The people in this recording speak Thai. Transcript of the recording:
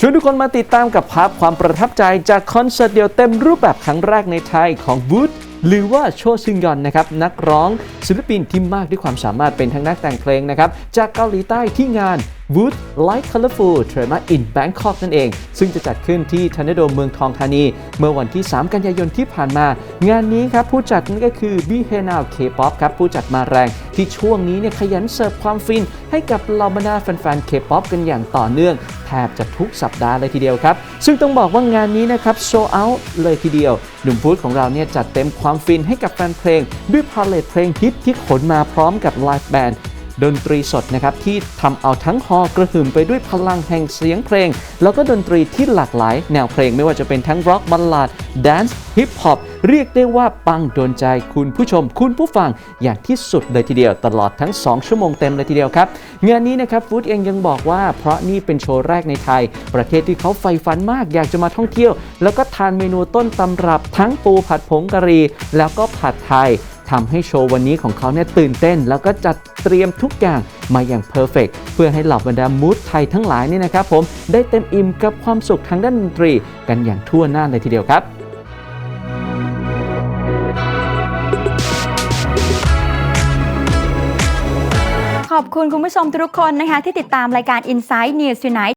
ชวนทุกคนมาติดตามกับภาพความประทับใจจากคอนเสิร์ตเดียวเต็มรูปแบบครั้งแรกในไทยของวูดหรือว่าโชซึงยอนนะครับนักร้องศิลปินที่มากด้วยความสามารถเป็นทั้งนักแต่งเพลงนะครับจากเกาหลีใต้ที่งาน Wood Light Colorful t r e m a in Bangkok นั่นเอง ซึ่งจะจัดขึ้นที่ทันโดมเมืองทองธานี เมื่อวันที่ 3 กันยายนที่ผ่านมา งานนี้ครับผู้จัดนั่นก็คือ b h e n o w K-pop ครับผู้จัดมาแรงที่ช่วงนี้เนี่ยขยันเสิร์ฟความฟิน ให้กับเหล่าบรรดาแฟนๆ K-pop กันอย่างต่อเนื่องแทบจะทุกสัปดาห์เลยทีเดียวครับ ซึ่งต้องบอกว่างานนี้นะครับโซเอาเลยทีเดียว หนุ่มฟูดของเราเนี่ยจัดเต็มความฟินให้กับแฟนเพลง ด้วยพาเลตเพลงฮิตที่ขนมาพร้อมกับไลฟ์แบนด์ ดนตรีสดนะครับที่ทำเอาทั้งฮอกระหึ่มไปด้วยพลังแห่งเสียงเพลง แล้วก็ดนตรีที่หลากหลายแนวเพลงไม่ว่าจะเป็นทั้งร็อกบัลลาดแดนซ์ฮิปฮอปเรียกได้ว่าปังโดนใจคุณผู้ชม คุณผู้ฟังอย่างที่สุดเลยทีเดียว ตลอดทั้ง 2 ชั่วโมงเต็มเลยทีเดียวครับ งานนี้นะครับฟูดเองยังบอกว่า เพราะนี่เป็นโชว์แรกในไทย ประเทศที่เขาใฝ่ฝันมากอยากจะมาท่องเที่ยว แล้วก็ทานเมนูต้นตำรับทั้งปูผัดผงกะหรี่แล้วก็ผัดไทย ทำให้โชว์วันนี้ของเขาเนี่ยตื่นเต้น แล้วก็จัดเตรียมทุกอย่างมาอย่างเพอร์เฟกเพื่อให้เหล่าบรรดามูดไทยทั้งหลายนี่นะครับผมได้เต็มอิ่มกับความสุขทางด้านดนตรีกันอย่างทั่วหน้าเลยทีเดียวครับขอบคุณคุณผู้ชมทุกคนนะคะที่ติดตามรายการ Inside News Tonight